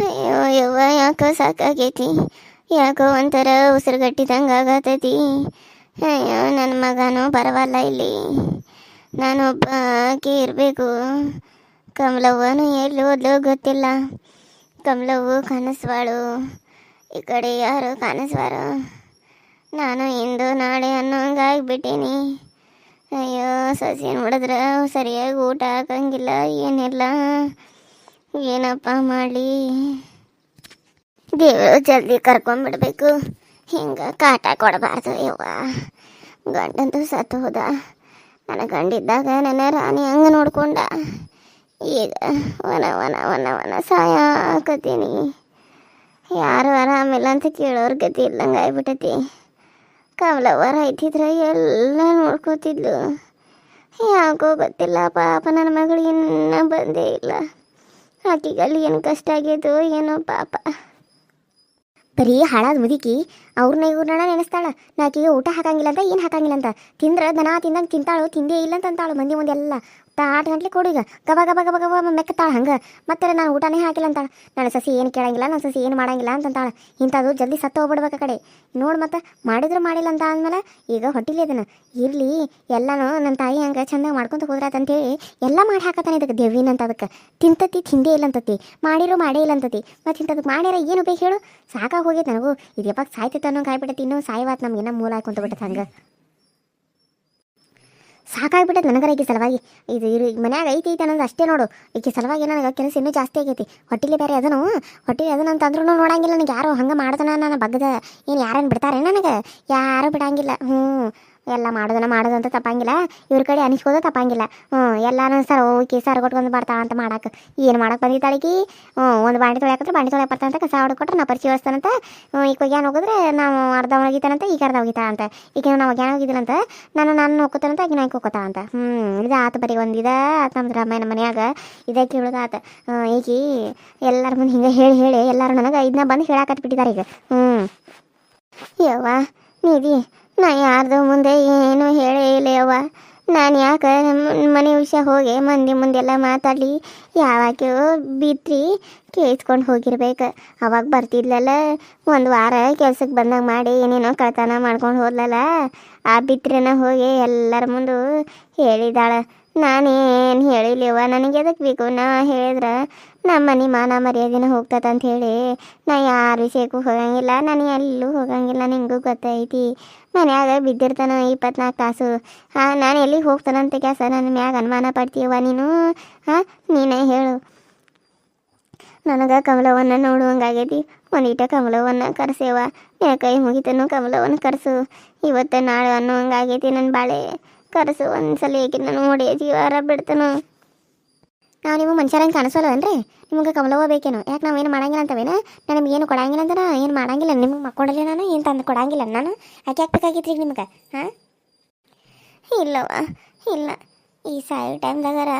ಅಯ್ಯೋ, ಯವ್ವ, ಯಾಕೋ ಸಾಕಾಗೈತಿ? ಯಾಕೋ ಒಂಥರ ಉಸಿರುಗಟ್ಟಿದಂಗೆ ಆಗತೈತಿ. ಅಯ್ಯೋ ನನ್ನ ಮಗನೂ ಬರವಲ್ಲ ಇಲ್ಲಿ. ನಾನೊಬ್ಬ ಆಕೆ ಇರಬೇಕು. ಕಮಲವ್ವನು ಎಲ್ಲಿ ಓದ್ಲು ಗೊತ್ತಿಲ್ಲ. ಕಮಲವ್ವು ಕನಸ್ವಾಳು. ಈ ಕಡೆ ಯಾರು ಕನಸ್ವಾರು? ನಾನು ಇಂದು ನಾಳೆ ಅನ್ನೋಂಗೆ ಆಗಿಬಿಟ್ಟೀನಿ ಅಯ್ಯೋ ಸಸಿ ನೋಡಿದ್ರೆ ಸರಿಯಾಗಿ ಊಟ ಹಾಕಂಗಿಲ್ಲ, ಏನಿಲ್ಲ. ಏನಪ್ಪ ಮಾಡಿ ದೇವರು ಜಲ್ದಿ ಕರ್ಕೊಂಡ್ಬಿಡ್ಬೇಕು ಹಿಂಗೆ ಕಾಟ ಕೊಡಬಾರ್ದು ಯವ್ವ. ಗಂಡಂತೂ ಸತ್ತು ಹೋದ. ನನ್ನ ಗಂಡಿದ್ದಾಗ ನನ್ನ ರಾಣಿ ಹಂಗೆ ನೋಡ್ಕೊಂಡ. ಈಗ ವನ ವನ ವನ ವನ ಸಾಯ ಹಾಕತ್ತೀನಿ ಯಾರು ಆರಾಮಿಲ್ಲ ಅಂತ ಕೇಳೋರ್ ಗತಿ ಇಲ್ಲಂಗೆ ಆಗ್ಬಿಟ್ಟತಿ. ಕಮಲವ್ವರ ಐತಿದ್ರೆ ಎಲ್ಲ ನೋಡ್ಕೋತಿದ್ಲು. ಯಾಕೋ ಗೊತ್ತಿಲ್ಲ ಪಾಪ ನನ್ನ ಮಗಳು ಇನ್ನೂ ಬಂದೇ ಇಲ್ಲ. ಆಕಿಗಲ್ಲಿ ಏನು ಕಷ್ಟ ಆಗೈತೋ ಏನೋ ಪಾಪ. ಬರೀ ಹಾಳಾದ ಮುದುಕಿ ಅವ್ರನ್ನ ಇವ್ರನ್ನ ನೆನೆಸ್ತಾಳ. ನಾಕಿಗೆ ಊಟ ಹಾಕಂಗಿಲ್ಲ ಅಂತ ಏನು ಹಾಕಂಗಿಲ್ಲ ಅಂತ ತಿಂದ್ರೆ ದನ ತಿಂದಂಗೆ ತಿಂತಾಳು, ತಿಂದೇ ಇಲ್ಲ ಅಂತ ಅಂತಾಳು ಮಂದಿ ಮುಂದೆ ಎಲ್ಲ. ತಾಟ ಗಂಟ್ಲೆ ಕೊಡು ಈಗ. ಗಬ ಗಬ ಗಬ ಗಬ ಮೆಕ್ಕತ್ತಾಳ ಹಂಗೆ. ಮತ್ತೆ ನಾನು ಊಟನೇ ಹಾಕಿಲ್ಲ ಅಂತಾಳ. ನನ್ನ ಸಸಿ ಏನು ಕೇಳಂಗಿಲ್ಲ ನನ್ನ ಸಸಿ ಏನು ಮಾಡಂಗಿಲ್ಲ ಅಂತ ಅಂತಾಳ. ಇಂಥದ್ದು ಜಲ್ದಿ ಸತ್ತು ಹೋಗ್ಬಿಡ್ಬೇಕು ಕಡೆ. ನೋಡು ಮತ್ತೆ, ಮಾಡಿದ್ರು ಮಾಡಿಲ್ಲ ಅಂತ ಅಂದ್ಮೇಲೆ ಈಗ ಹೊಟ್ಟಿಲಿ ಅದನ್ನು ಇರಲಿ, ಎಲ್ಲನೂ ನನ್ನ ತಾಯಿ ಹಂಗೆ ಚಂದ ಮಾಡ್ಕೊಂತ ಹೋದ್ರಾತಂತೇಳಿ ಎಲ್ಲ ಮಾಡಿ ಹಾಕತ್ತಾನೆ ಇದಕ್ಕೆ ದೇವಿನ ಅಂತ ಅದಕ್ಕೆ. ತಿಂತತಿ, ತಿಂದೇ ಇಲ್ಲ ಅಂತತಿ. ಮಾಡಿರೋ ಮಾಡೇ ಇಲ್ಲ ಅಂತತಿ. ಮತ್ತೆ ಇಂಥದಕ್ಕೆ ಮಾಡ್ಯಾರ ಏನು ಬೇಕು ಹೇಳು? ಸಾಕಾಗಿ ಹೋಗೈತೆ ನನಗೂ. ಇದು ಯಾವಾಗ ಸಾಯ್ತೈತೆ ಅನ್ನೋ ಕಾಯ್ಬಿಟ್ಟೈತಿ ಇನ್ನೂ ಸಾಯವಾತ್ ನಮ್ಗೆ. ಮೂಲ ಹಾಕೊಂತ ಬಿಟ್ಟೈತೆ ಹಂಗೆ. ಸಾಕಾಗ್ಬಿಟ್ಟೈತೆ ನನಗರ ಈಕೆ ಸಲುವಾಗಿ. ಇದು ಇರು ಮನ್ಯಾಗ ಐತಿ ಐತೆ ಅನ್ನೋದು ಅಷ್ಟೇ ನೋಡು. ಈಕೆ ಸಲುವಾಗಿ ನನಗೆ ಕೆಲಸ ಇನ್ನೂ ಜಾಸ್ತಿ ಆಗೈತಿ. ಹೊಟ್ಟಿಲಿ ಬೇರೆ ಅದನು ಹೊಟ್ಟಿಲಿ ಅದನ್ನು ಅಂತಂದ್ರೂ ನೋಡಂಗಿಲ್ಲ ನನಗೆ. ಯಾರು ಹಂಗೆ ಮಾಡ್ದನ ನಾನು ಬಗ್ಗದ ಏನು ಯಾರೇನು ಬಿಡ್ತಾರೆ ನನಗೆ? ಯಾರು ಬಿಡಂಗಿಲ್ಲ. ಹ್ಞೂ ಎಲ್ಲ ಮಾಡೋದನ್ನ ಮಾಡೋದಂತ ತಪ್ಪಂಗಿಲ್ಲ. ಇವ್ರ ಕಡೆ ಅನಿಸ್ಕೋದು ತಪ್ಪಂಗಿಲ್ಲ. ಹ್ಞೂ, ಎಲ್ಲಾನು ಸರ್ ಓಕೆ ಸರ್ ಕೊಟ್ಕೊಂಡು ಬರ್ತಾ ಅಂತ ಮಾಡಕ್ಕೆ ಏನು ಮಾಡಕ್ಕೆ ಬಂದಿದ್ದಾಳಿಗೆ ಹ್ಞೂ, ಒಂದು ಬಾಂಡೆ ತೊಳ್ಯಾಕತ್ರ ಬಾಂಡೆ ತೊಳ್ಯಾಕ ಬರ್ತಾನಂತ ಕಸ ಹೊಡ್ಕೊಟ್ರೆ ನಾ ಪರಿಚಯ ವಹಿಸ್ತಾನಂತ ಈಗ ಹೋಗ್ಯಾನ ಹೋಗಿದ್ರೆ ನಾವು ಅರ್ಧ ಒಣಗಿತಾನಂತ ಈಗ ಅರ್ಧ ಒಗಿತಾಳಂತ ಈಗ ನಾವು ಗ್ಯಾನ್ ಹೋಗಿದ್ದಿಲ್ಲಂತ ನಾನು ನಾನು ನೋಡ್ಕೋತಾನಂತ ನಾನು ಹೋಗ್ತಾ ಅಂತ. ಹ್ಞೂ ಇದು ಆತ ಬರೀ ಒಂದಿದ ಆತ ನಮ್ದು ನಮ್ಮ ಮನ್ಯಾಗ. ಇದೇ ಕೇಳೋದು ಆತ. ಈಗ ಎಲ್ಲರ ಮುಂದೆ ಹಿಂಗೆ ಹೇಳಿ ಹೇಳಿ ಎಲ್ಲರೂ ನನಗೆ ಇದನ್ನ ಬಂದು ಹೇಳಾಕತ್ಬಿಟ್ಟಿದ್ದಾರೆ ಈಗ. ಹ್ಞೂ. ಯವ್ವ, ನೀದಿ. ನಾ ಯಾರ್ದು ಮುಂದೆ ಏನು ಹೇಳೇ ಇಲ್ಲ ನಾನು ಯಾಕೆ ಮನೆ ವಿಷಯ ಹೋಗಿ ಮಂದಿ ಮುಂದೆಲ್ಲ ಮಾತಾಡಲಿ. ಯಾವಾಗ್ಯೋ ಬಿತ್ರಿ ಕೇಳಿಸ್ಕೊಂಡು ಹೋಗಿರ್ಬೇಕು. ಅವಾಗ ಬರ್ತಿದ್ಲಲ್ಲ, ಒಂದು ವಾರ ಕೆಲ್ಸಕ್ಕೆ ಬಂದಾಗ ಮಾಡಿ ಏನೇನೋ ಕಳ್ತನ ಮಾಡ್ಕೊಂಡು ಹೋದ್ಲಲ್ಲ, ಆ ಬಿದ್ರನ ಹೋಗಿ ಎಲ್ಲರ ಮುಂದೆ ಹೇಳಿದಾಳೆ. ನಾನೇನು ಹೇಳಿಲ್ಲವ ನನಗೆ ಎದಕ್ಕೆ ಬೇಕು? ನಾ ಹೇಳಿದ್ರೆ ನಮ್ಮ ಮನೆ ಮಾನ ಮರ್ಯಾದೆನ ಹೋಗ್ತದಂತ ಹೇಳಿ. ನಾ ಯಾರ ವಿಷಯಕ್ಕೂ ಹೋಗಂಗಿಲ್ಲ, ನಾನು ಎಲ್ಲೂ ಹೋಗಂಗಿಲ್ಲ, ನಿಂಗೂ ಗೊತ್ತೈತಿ. ಮನ್ಯಾಗ ಬಿದ್ದಿರ್ತಾನ ಇಪ್ಪತ್ನಾಲ್ಕು ತಾಸು. ಹಾಂ, ನಾನು ಎಲ್ಲಿಗೆ ಹೋಗ್ತಾನಂತ ಕೆಲಸ ನನ್ನ ಮ್ಯಾಗ ಅನುಮಾನ ಪಡ್ತೀವ ನೀನು? ಹಾಂ, ನೀನೇ ಹೇಳು. ನನಗೆ ಕಮಲವನ್ನ ನೋಡುವಂಗಾಗೈತಿ. ಒಂದಿಟ ಕಮಲವನ್ನ ಕರೆಸೇವ ನಿನ್ನ ಕೈ ಮುಗಿತನು ಕಮಲವನ್ನ ಕರೆಸು. ಇವತ್ತು ನಾಳೆ ಅನ್ನೋಂಗಾಗೈತಿ ನನ್ನ ಬಾಳೆ. ಕರೆಸು ಒಂದ್ಸಲ ಏಕೆ ನಾನು ನೋಡಿ ಜೀವಾರ ಬಿಡ್ತನು. ನಾವು ನಿಮ್ಮ ಮನುಷ್ಯರಂಗೆ ರೀ ನಿಮಗೆ ಕಮಲವ್ವ ಬೇಕೇನೋ? ಯಾಕೆ ನಾವು ಏನು ಮಾಡಂಗಿಲ್ಲ ಅಂತವೇನ? ನಾನು ಏನು ಕೊಡಂಗಿಲ್ಲ ಅಂತ ಏನು ಮಾಡಂಗಿಲ್ಲ. ನಿಮ್ಗೆ ಮಕ್ಕೊಂಡಲ್ಲಿ ನಾನು, ಏನು ತಂದು ಕೊಡಂಗಿಲ್ಲ ನಾನು. ಯಾಕೆ ಹಾಕ್ಬೇಕಾಗಿತ್ತು ಈಗ ನಿಮ್ಗೆ? ಹಾಂ? ಇಲ್ಲವ ಇಲ್ಲ. ಈ ಸಾಯೋ ಟೈಮ್ದಾಗಾರ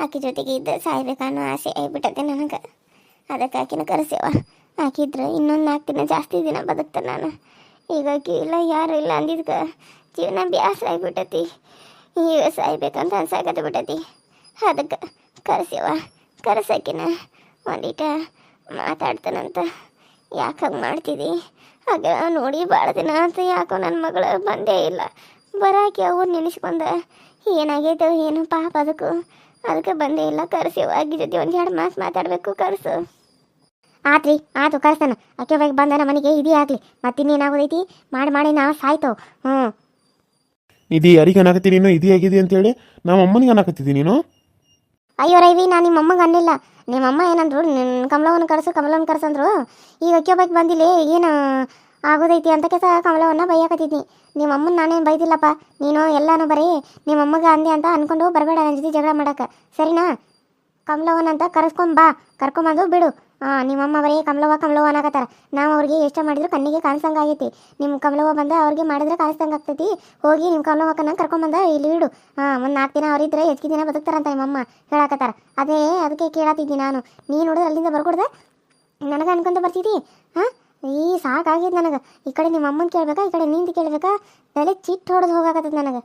ಆಕೆ ಜೊತೆಗೆ ಇದ್ದ ಸಾಯ್ಬೇಕನ್ನೋ ಆಸೆ ಆಗ್ಬಿಟ್ಟೈತೆ ನನಗೆ. ಅದಕ್ಕೆ ಆಕಿನ ಕರೆಸೇವ ಆಕಿದ್ರೆ ಇನ್ನೊಂದು ನಾಲ್ಕು ದಿನ ಜಾಸ್ತಿ ದಿನ ಬದುಕ್ತೆ ನಾನು. ಈಗ ಆಕಿ ಇಲ್ಲ, ಯಾರು ಇಲ್ಲ ಅಂದಿದ್ಕ ಜೀವನ ಬ್ಯಾಸರ ಆಗ್ಬಿಟ್ಟೈತಿ. ಈಗ ಸಾಯ್ಬೇಕಂತ ಅನ್ಸಾಕತ್ತ ಬಿಟ್ಟೈತಿ ಅದಕ್ಕೆ ಕರೆಸೇವ, ಕರೆಸಕಿನ ಒಂದೀಟ ಮಾತಾಡ್ತಾನಂತ. ಯಾಕೆ ಹಂಗೆ ಮಾಡ್ತಿದ್ದಿ ಹಾಗೆ ನೋಡಿ ಭಾಳ ದಿನ ಅಂತ ಯಾಕೋ ನನ್ನ ಮಗಳು ಬಂದೇ ಇಲ್ಲ. ಬರಾಕಿ ಅವ್ರು ನೆನೆಸ್ಕೊಂಡ, ಏನಾಗೈತೆ ಏನು ಪಾಪ ಅದಕ್ಕೂ. ಅದಕ್ಕೆ ಬಂದೇ ಇಲ್ಲ, ಕರೆಸಿವ ಜೊತೆ ಒಂದು ಎರಡು ಮಾತು ಮಾತಾಡಬೇಕು, ಕರೆಸು. ಆತ್ರಿ, ಆತು ಕರ್ಸ್ತಾನ ಅಕ್ಕೆ ಹೋಗಿ ಬಂದ ನಮ್ಮ ಮನೆಗೆ, ಇದೇ ಆಗಲಿ. ಮತ್ತಿನ್ನೇನಾಗೋದೈತಿ ಮಾಡಿ ಮಾಡಿ ನಾವು ಸಾಯ್ತವು ಹ್ಞೂ ಇದು ಯಾರಿಗೆ ಅನ್ನಾಕತ್ತಿ ನೀನು? ಇದೇ ಆಗಿದೆ ಅಂತೇಳಿ? ನಮ್ಮ ಅಮ್ಮನಿಗೆ ನೀನು? ಅಯ್ಯೋ ರೈವಿ ನಾನು ನಿಮ್ಮ ಅಮ್ಮಗೆ ಅನ್ನಿಲ್ಲ ನಿಮ್ಮ ಅಮ್ಮ ಏನಂದ್ರು ನಿನ್ನ ಕಮಲವನ್ನು ಕರೆಸು, ಕಮಲವನ್ನು ಕರೆಸಂದ್ರು ಈಗ ಬೈಕ್ ಬಂದಿಲ್ಲ ಏನು ಆಗೋದೈತಿ ಅಂತ ಕೆಸ ಕಮಲವನ್ನು ಬೈಯಾಕತ್ತಿದ್ನಿ. ನಿಮ್ಮ ಅಮ್ಮನ ನಾನೇನು ಬೈದಿಲ್ಲಪ್ಪ. ನೀನು ಎಲ್ಲಾನು ಬರೀ ನಿಮ್ಮ ಅಮ್ಮಗೆ ಅಂದೆ ಅಂತ ಅಂದ್ಕೊಂಡು ಬರಬೇಡ ನನ್ನ ಜೊತೆ ಜಗಳ ಮಾಡೋಕೆ. ಸರಿನಾ? ಕಮಲವನ್ ಅಂತ ಕರೆಸ್ಕೊಂಬಾ ಕರ್ಕೊಂಬಂದು ಬಿಡು. ನಿಮ್ಮಮ್ಮ ಬರೀ ಕಮಲವ್ವ ಕಮಲವ್ವ ಅನ್ನಕತ್ತಾರ ನಾವು ಅವ್ರಿಗೆ ಎಷ್ಟು ಮಾಡಿದ್ರು ಕಣ್ಣಿಗೆ ಕಾಣಿಸಂಗೆ ಆಗೈತಿ. ನಿಮ್ಮ ಕಮಲವ್ವ ಬಂದ ಅವ್ರಿಗೆ ಮಾಡಿದ್ರೆ ಕಾಣಿಸ್ದಂಗೆ ಆಗ್ತೈತಿ. ಹೋಗಿ ನಿಮ್ಮ ಕಮಲವ್ವಕ್ಕನ ಕರ್ಕೊಂಬಂದ ಇಲ್ಲಿ ಇಡು. ಹಾಂ ಒಂದು ನಾಲ್ಕು ದಿನ ಅವ್ರಿದ್ರೆ ಹೆಚ್ಚಿಗೆ ದಿನ ಬದುಕ್ತಾರಂತ ನಿಮ್ಮಮ್ಮ ಹೇಳಕತ್ತಾರ. ಅದೇ, ಅದಕ್ಕೆ ಕೇಳತ್ತಿದ್ದಿ ನಾನು. ನೀನು ನೋಡಿದ್ರೆ ಅಲ್ಲಿಂದ ಬರ್ಕೊಡ್ದೆ? ನನಗೆ ಅನ್ಕೊಂತ ಬರ್ತಿದ್ದಿ ಹಾಂ? ಈ ಸಾಕಾಗಿದ್ದು ನನಗೆ. ಈ ಕಡೆ ನಿಮ್ಮ ಅಮ್ಮನ ಕೇಳ್ಬೇಕಾ? ಈ ಕಡೆ ನಿಂದು ಕೇಳ್ಬೇಕಾ? ತಲೆ ಚಿಟ್ಟು ಹೊಡೆದು ಹೋಗಾಕತ್ತದ ನನಗೆ.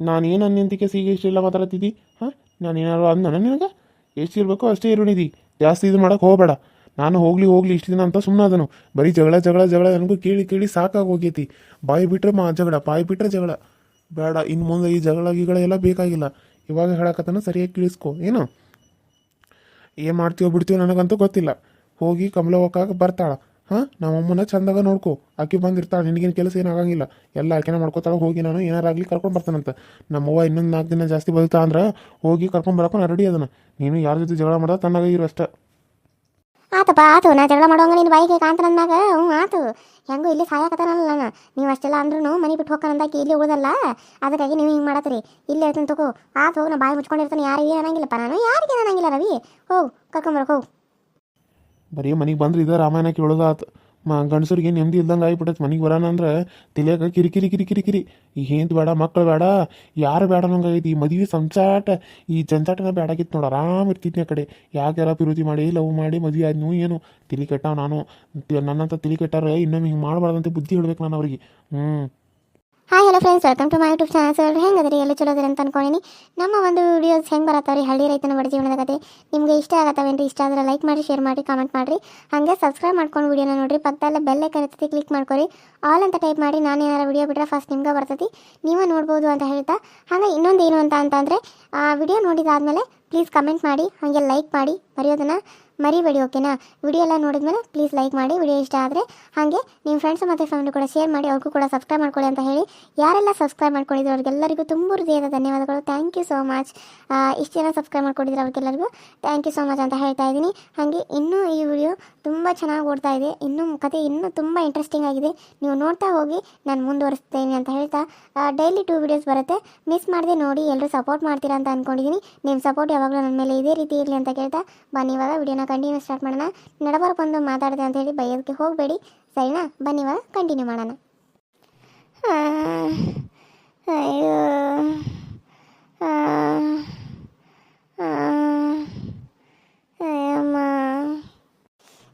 ನಾನು ಏನು ಅನ್ನಂತಿಕೆ ಸಿಗ ಇಷ್ಟೆಲ್ಲ ಮಾತಾಡತ್ತಿದ್ದಿ? ಹಾಂ? ನಾನು ಏನಾರು ಅಂದ ನಿನಗೆ? ಎಷ್ಟು ಅಷ್ಟೇ ಇರೋಣಿದಿ ಜಾಸ್ತಿ ಇದು ಮಾಡೋಕೆ ಹೋಗಬೇಡ. ನಾನು ಹೋಗ್ಲಿ ಹೋಗ್ಲಿ, ಇಷ್ಟು ದಿನ ಅಂತ ಸುಮ್ಮನೆ ಅದನು ಬರೀ ಜಗಳ ಜಗಳ ಜಗಳ, ನನಗೂ ಕೇಳಿ ಕೇಳಿ ಸಾಕಾಗಿ ಹೋಗೈತಿ ಬಾಯಿ ಬಿಟ್ರೆ ಮಾ, ಜಗಳ, ಬಾಯಿ ಬಿಟ್ರೆ ಜಗಳ. ಬೇಡ ಇನ್ನು ಮುಂದೆ ಈ ಜಗಳ, ಗಿಗಳ ಎಲ್ಲ ಬೇಕಾಗಿಲ್ಲ. ಇವಾಗ ಹೇಳಕತ್ತನ ಸರಿಯಾಗಿ ಕೇಳಿಸ್ಕೊ. ಏನು? ಏನು ಮಾಡ್ತೀವೋ ಬಿಡ್ತೀವೋ ನನಗಂತೂ ಗೊತ್ತಿಲ್ಲ. ಹೋಗಿ ಕಮಲವಕ್ಕಾಗ ಬರ್ತಾಳ. ಹಾಂ? ನಮ್ಮಮ್ಮನ ಚಂದಾಗ ನೋಡ್ಕೊ. ಆಕೆ ಬಂದಿರ್ತಾಳೆ, ನಿನಗೇನು ಕೆಲಸ ಏನಾಗಂಗಿಲ್ಲ ಎಲ್ಲ ಆಕೆನ ಮಾಡ್ಕೋತಾಳೆ, ಹೋಗಿ ನಾನು ಏನಾರಾಗಲಿ ಕರ್ಕೊಂಡು ಬರ್ತಾನಂತ. ನಮ್ಮವ್ವ ಇನ್ನೊಂದು ನಾಲ್ಕು ದಿನ ಜಾಸ್ತಿ ಬದುಕ್ತಾ ಅಂದ್ರೆ ಹೋಗಿ ಕರ್ಕೊಂಡು ಬರೋಕೆ ನಾನು ರೆಡಿ ಅದನ್ನ ನೀನು ಯಾರ ಜೊತೆ ಜಗಳ ಮಾಡೋದು ತನ್ನಾಗ ಇರೋ ಅಷ್ಟೇ. ಆತಪ್ಪ, ಆತು, ನಾ ಜಗಳ ಮಾಡೋಂಗ ನಿನ್ನ ಬಾಯಿಗೆ ಕಾಂತನನ್ನಾಗ ಹ್ಞೂ, ಆತು. ಹೆಂಗೂ ಇಲ್ಲಿ ಸಾಯಕತ್ತಾನಲ್ಲ ನಾನು ನೀವು ಅಷ್ಟೆಲ್ಲ ಅಂದ್ರೂ ಮನೆ ಬಿಟ್ಟು ಹೋಗ್ಕನಂದಾಕಿ ಇಲ್ಲಿ ಉಳ್ದಲ್ಲ? ಅದಕ್ಕಾಗಿ ನೀವು ಹಿಂಗೆ ಮಾಡತ್ತೀರಿ. ಇಲ್ಲಿ ಇರ್ತೀನಿ ತಗೋ. ಆತು, ಹೋಗಿ ನಾ ಬಾಯಿ ಮುಚ್ಕೊಂಡಿರ್ತಾನೆ ಯಾರಿಗೆ ಅನ್ನಂಗಿಲ್ಲಪ್ಪ ನಾನು? ಯಾರಿಗೆ ಅನ್ನಂಗಿಲ್ಲ ರವಿ? ಹೋಗು ಕರ್ಕೊಂಬರಕ್ಕೆ ಹೋಗು. ಬರೀ ಮನೆಗೆ ಬಂದ್ರೆ ಇದೇ ರಾಮಾಯಣ ಉಳಿದಾತು ಮ ಗಂಡಸರಿಗೆ ನೆಮ್ಮದಿ ಇಲ್ದಂಗೆ ಆಗ್ಬಿಟ್ಟೈತೆ. ಮನೆಗೆ ಬರೋಣ ಅಂದ್ರೆ ತಿಳಿಯಾಗ ಕಿರಿಕಿರಿ ಕಿರಿ ಕಿರಿ ಈ ಹೇಂತ ಬೇಡ ಮಕ್ಕಳು ಬೇಡ, ಯಾರು ಬೇಡ ಅನ್ನಂಗಾಗೈತಿ ಈ ಮದುವೆ ಸಂಚಾಟ, ಈ ಜಂಜಾಟನ ಬೇಡಾಗಿತ್ತು ನೋಡಿ. ಆರಾಮ್ ಇರ್ತಿದ್ನಿ ಆ ಕಡೆ. ಯಾಕೆ ಪಿರುತಿ ಮಾಡಿ, ಲವ್ ಮಾಡಿ, ಮದುವೆ ಆದ್ನು ಏನು? ತಿಳಿ ಕೆಟ್ಟಾವ ನಾನು. ನನ್ನಂತ ತಿಳಿ ಕೆಟ್ಟಾರ ಇನ್ನೊಮ್ಮೆ ಹಿಂಗೆ ಮಾಡಬಾರ್ದಂತ ಬುದ್ಧಿ ಹೇಳ್ಬೇಕು ನಾನು ಅವ್ರಿಗೆ. ಹ್ಞೂ hi hello friends welcome to my YouTube channel sir ಹೆಂಗೆ ರೀ ಎಲ್ಲ ಚಲೋ ಅದ್ರಿ ಅಂತ ಅನ್ಕೊಂಡಿನಿ. ನಮ್ಮ ಒಂದು ವಿಡಿಯೋಸ್ ಹೆಂಗೆ ಬರತ್ತವ್ರಿ? ಹಳ್ಳಿ ರೈತನ ಬಡ ಜೀವನದ ಕತೆ. ನಿಮಗೆ ಇಷ್ಟ ಆಗತ್ತವೇನ್ರಿ? ಇಷ್ಟ ಆದ್ರೆ ಲೈಕ್ ಮಾಡಿ ಶೇರ್ ಮಾಡಿ ಕಾಮೆಂಟ್ ಮಾಡಿರಿ. ಹಾಗೆ ಸಬ್ಸ್ಕ್ರೈಬ್ ಮಾಡ್ಕೊಂಡು ವೀಡಿಯೋನ ನೋಡ್ರಿ. ಪಕ್ಕದಲ್ಲೇ ಬೆಲ್ ಕರೆತಿ ಕ್ಲಿಕ್ ಮಾಡ್ಕೊರಿ. ಆಲ್ ಅಂತ ಟೈಪ್ ಮಾಡಿ ನಾನು ಏನಾರ ವಿಡಿಯೋ ಬಿಟ್ಟರೆ ಫಸ್ಟ್ ನಿಮ್ಗೆ ಬರ್ತೈತಿ. ನೀವೇ ನೋಡ್ಬೋದು ಅಂತ ಹೇಳ್ತಾ. ಹಾಗೆ ಇನ್ನೊಂದು ಏನು ಅಂತ ಅಂತಂದರೆ, ಆ ವಿಡಿಯೋ ನೋಡಿದಾದ್ಮೇಲೆ ಪ್ಲೀಸ್ ಕಮೆಂಟ್ ಮಾಡಿ, ಹಾಗೆ ಲೈಕ್ ಮಾಡಿ ಮರೆಯೋದನ್ನು ಮರಿಬೇಡಿ ಓಕೆನಾ ವಿಡಿಯೋ ಎಲ್ಲ ನೋಡಿದ್ಮೇಲೆ ಪ್ಲೀಸ್ ಲೈಕ್ ಮಾಡಿ ವಿಡಿಯೋ ಇಷ್ಟ ಆದರೆ ಹಾಗೆ ನಿಮ್ಮ ಫ್ರೆಂಡ್ಸ್ ಮತ್ತು ಫ್ಯಾಮಿಲಿ ಕೂಡ ಶೇರ್ ಮಾಡಿ, ಅವ್ರಿಗೂ ಕೂಡ ಸಬ್ಸ್ಕ್ರೈಬ್ ಮಾಡ್ಕೊಳ್ಳಿ ಅಂತ ಹೇಳಿ ಯಾರೆಲ್ಲ ಸಬ್ಸ್ಕ್ರೈಬ್ ಮಾಡ್ಕೊಂಡಿದ್ರು ಅವ್ರಿಗೆಲ್ಲರಿಗೂ ತುಂಬ ಹೃದಯದ ಧನ್ಯವಾದಗಳು. ಥ್ಯಾಂಕ್ ಯು ಸೋ ಮಚ್ ಇಷ್ಟು ಜನ ಸಬ್ಸ್ಕ್ರೈಬ್ ಮಾಡ್ಕೊಂಡಿದ್ರು ಅವ್ರಿಗೆಲ್ಲರಿಗೂ. ಥ್ಯಾಂಕ್ ಯು ಸೋ ಮಚ್ ಅಂತ ಹೇಳ್ತಾ ಇದ್ದೀನಿ. ಹಾಗೆ ಇನ್ನೂ ಈ ಚೆನ್ನಾಗಿ ಓಡ್ತಾ ಇದೆ. ಇನ್ನೂ ಕತೆ ಇನ್ನೂ ತುಂಬ ಇಂಟ್ರೆಸ್ಟಿಂಗ್ ಆಗಿದೆ. ನೀವು ನೋಡ್ತಾ ಹೋಗಿ, ನಾನು ಮುಂದುವರಿಸ್ತೇನೆ ಅಂತ ಹೇಳ್ತಾ ಡೈಲಿ ಟೂ ವಿಡಿಯೋಸ್ ಬರುತ್ತೆ. ಮಿಸ್ ಮಾಡದೆ ನೋಡಿ ಎಲ್ಲರೂ ಸಪೋರ್ಟ್ ಮಾಡ್ತೀರಾ ಅಂತ ಅಂದ್ಕೊಂಡಿದ್ದೀನಿ ನಿಮ್ಮ ಸಪೋರ್ಟ್ ಯಾವಾಗಲೂ ನನ್ನ ಮೇಲೆ ಇದೇ ರೀತಿ ಇರಲಿ ಅಂತ ಕೇಳ್ತಾ, ಬನ್ನಿ ಇವಾಗ ವಿಡಿಯೋನ ಕಂಟಿನ್ಯೂ ಸ್ಟಾರ್ಟ್ ಮಾಡೋಣ. ನಡಬಾರ ಬಂದು ಮಾತಾಡಿದೆ ಅಂತ ಹೇಳಿ ಬೈಯೋದಕ್ಕೆ ಹೋಗಬೇಡಿ. ಸರಿನಾ? ಬನ್ನಿ ಇವಾಗ ಕಂಟಿನ್ಯೂ ಮಾಡೋಣ. ಅಯ್ಯೋ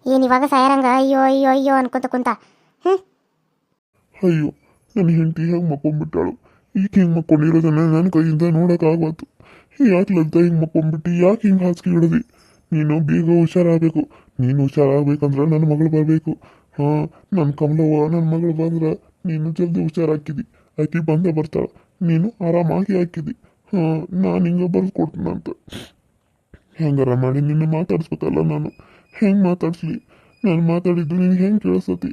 ಆ, ಅಯ್ಯಮ್ಮ ಏನು ಇವಾಗ ಸಾಯರಂಗ ಅಯ್ಯೋ ಅಯ್ಯೋ ಅಯ್ಯೋ ಅನ್ಕೊಂತ ಕುಂತ ಹ್ಞೂ ಅಯ್ಯೋ ನನ್ನ ಹೆಂಡತಿ ಹೆಂಗೆ ಮಕ್ಕೊಂಡ್ಬಿಟ್ಟಾಳು ಈಗ ಹಿಂಗೆ ಮಕ್ಕೊಂಡಿರೋದನ್ನ ನನ್ನ ಕೈಯಿಂದ ನೋಡೋಕ್ಕಾಗತ್ತು ಯಾಕೆ ಲಗ್ದ ಹಿಂಗೆ ಮಕ್ಕೊಂಡ್ಬಿಟ್ಟು ಯಾಕೆ ಹಿಂಗೆ ಹಾಸಿಗೆ ಹಿಡಿದಿ ನೀನು ಬೇಗ ಹುಷಾರಾಗಬೇಕು ನೀನು ಹುಷಾರಾಗಬೇಕಂದ್ರೆ ನನ್ನ ಮಗಳು ಬರಬೇಕು ಹಾಂ ನನ್ನ ಕಮಲವ್ವ ನನ್ನ ಮಗಳು ಬಂದ್ರೆ ನೀನು ಜಲ್ದಿ ಹುಷಾರಾಕಿದಿ ಆಕೆ ಬಂದೇ ಬರ್ತಾಳೆ ನೀನು ಆರಾಮಾಗಿ ಹಾಕಿದಿ ಹಾಂ ನಾನು ಹಿಂಗೆ ಬರೆದು ಕೊಡ್ತೀನಂತ ಹೆಂಗಾರ ಮಾಡಿ ನಿನ್ನ ಮಾತಾಡ್ಸ್ಬೇಕಲ್ಲ ನಾನು ಹೆಂಗೆ ಮಾತಾಡ್ಸ್ಲಿ? ನಾನು ಮಾತಾಡಿದ್ದು ನೀನು ಹೆಂಗೆ ಕೇಳಿಸ್ತತಿ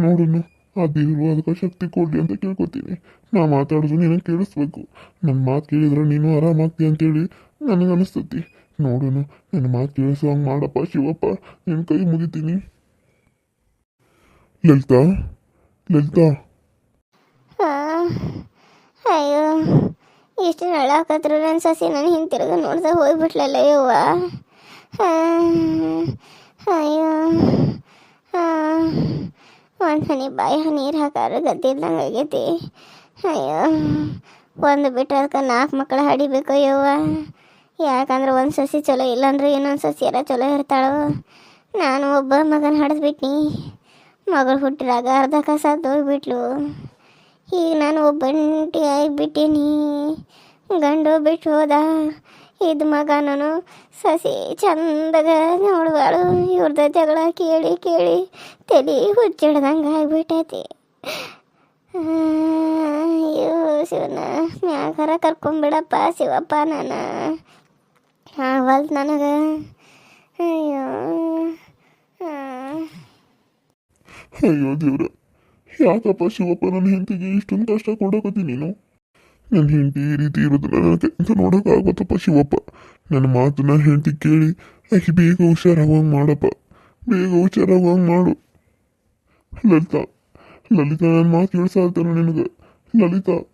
ನೋಡುನು. ಆ ದೇವರು ಅದಕ್ಕೆ ಶಕ್ತಿ ಕೊಡಲಿ ಅಂತ ಕೇಳ್ಕೊತೀನಿ. ನಾ ಮಾತಾಡೋದು ನಿನಗೆ ಕೇಳಿಸ್ಬೇಕು. ನನ್ನ ಮಾತು ಕೇಳಿದ್ರೆ ನೀನು ಆರಾಮಾಗ್ತಿ ಅಂತೇಳಿ ನನಗೆ ಅನಿಸ್ತತಿ. ನೋಡುನು ನನ್ನ ಮಾತು ಕೇಳಿಸೋ ಹಂಗೆ ಮಾಡಪ್ಪ ಶಿವಪ್ಪ. ನಿನ್ನ ಕೈ ಮುಗಿತೀನಿ. ಲಲಿತಾ ಲಲಿತಾ. ಅಯ್ಯೋ, ಇಷ್ಟು ಹೇಳಾಕತ್ರು ನನ್ನ ಸಸಿ ನಾನು ಹಿಂತಿರುಗ ನೋಡ್ದೆ ಹೋಗ್ಬಿಟ್ಲಲ್ಲ ಯವ್ವ ಆ, ಅಯ್ಯೋ ಹನಿ ಬಾಯಿ ನೀರು ಹಾಕಾರ ಇದ್ದಂಗೆ ಆಗೈತಿ. ಅಯ್ಯೋ, ಒಂದು ಬಿಟ್ರೆ ಅದಕ್ಕೆ ನಾಲ್ಕು ಮಕ್ಕಳು ಹಡಿಬೇಕು ಯವ್ವ. ಯಾಕಂದ್ರೆ ಒಂದು ಸಸಿ ಚಲೋ ಇಲ್ಲಾಂದ್ರೆ ಇನ್ನೊಂದು ಸಸಿ ಎಲ್ಲ ಚಲೋ ಇರ್ತಾಳೋ. ನಾನು ಒಬ್ಬ ಮಗನ ಹಡಿದ್ಬಿಟ್ನಿ. ಮಗಳು ಹುಟ್ಟಿದಾಗ ಅರ್ಧ ಕಸ ಹೋಗ್ಬಿಟ್ಲು ಈಗ ನಾನು ಒಬ್ಬಂಟಿ ಆಗಿಬಿಟ್ಟೀನಿ. ಗಂಡು ಬಿಟ್ಟು ಹೋದ. ಇದು ಮಗ ನಾನು ಸಸಿ ಚಂದಾಗ ನೋಡುವಳು, ಇವ್ರದ ಜಗಳ ಕೇಳಿ ಕೇಳಿ ತಲೆ ಹುಚ್ಚಿಡ್ದಂಗೆ ಆಗ್ಬಿಟ್ಟೈತಿ. ಅಯ್ಯೋ ಶಿವನ ಮ್ಯಾಗಾರ ಕರ್ಕೊಂಬಿಡಪ್ಪ ಶಿವಪ್ಪ ನಾನು. ಆಗಲ್ದು ನನಗೆ? ಅಯ್ಯೋ. ಅಯ್ಯೋ ದೇವ್ರ, ಯಾಕಪ್ಪ ಶಿವಪ್ಪ ನನ್ನ ಹೆಂಡತಿಗೆ ಇಷ್ಟೊಂದು ಕಷ್ಟ ಕೊಡೋಕತ್ತಿ ನೀನು? ನನ್ನ ಹೆಂಡತಿ ಈ ರೀತಿ ಇರೋದನ್ನ ನನಗೆ ಅಂತ ನೋಡೋಕ್ಕಾಗತ್ತಪ್ಪ ಶಿವಪ್ಪ. ನನ್ನ ಮಾತನ್ನ ಹೆಂಡತಿ ಕೇಳಿ ಆಕೆ ಬೇಗ ಹುಷಾರಾಗುವಂಗೆ ಮಾಡಪ್ಪ. ಬೇಗ ಹುಷಾರಾಗುವಂಗೆ ಮಾಡು. ಲಲಿತಾ ಲಲಿತಾ ನನ್ನ ಮಾತು ಕೇಳಿಸಾಗ್ತಾನೆ ನಿನಗೆ. ಲಲಿತಾ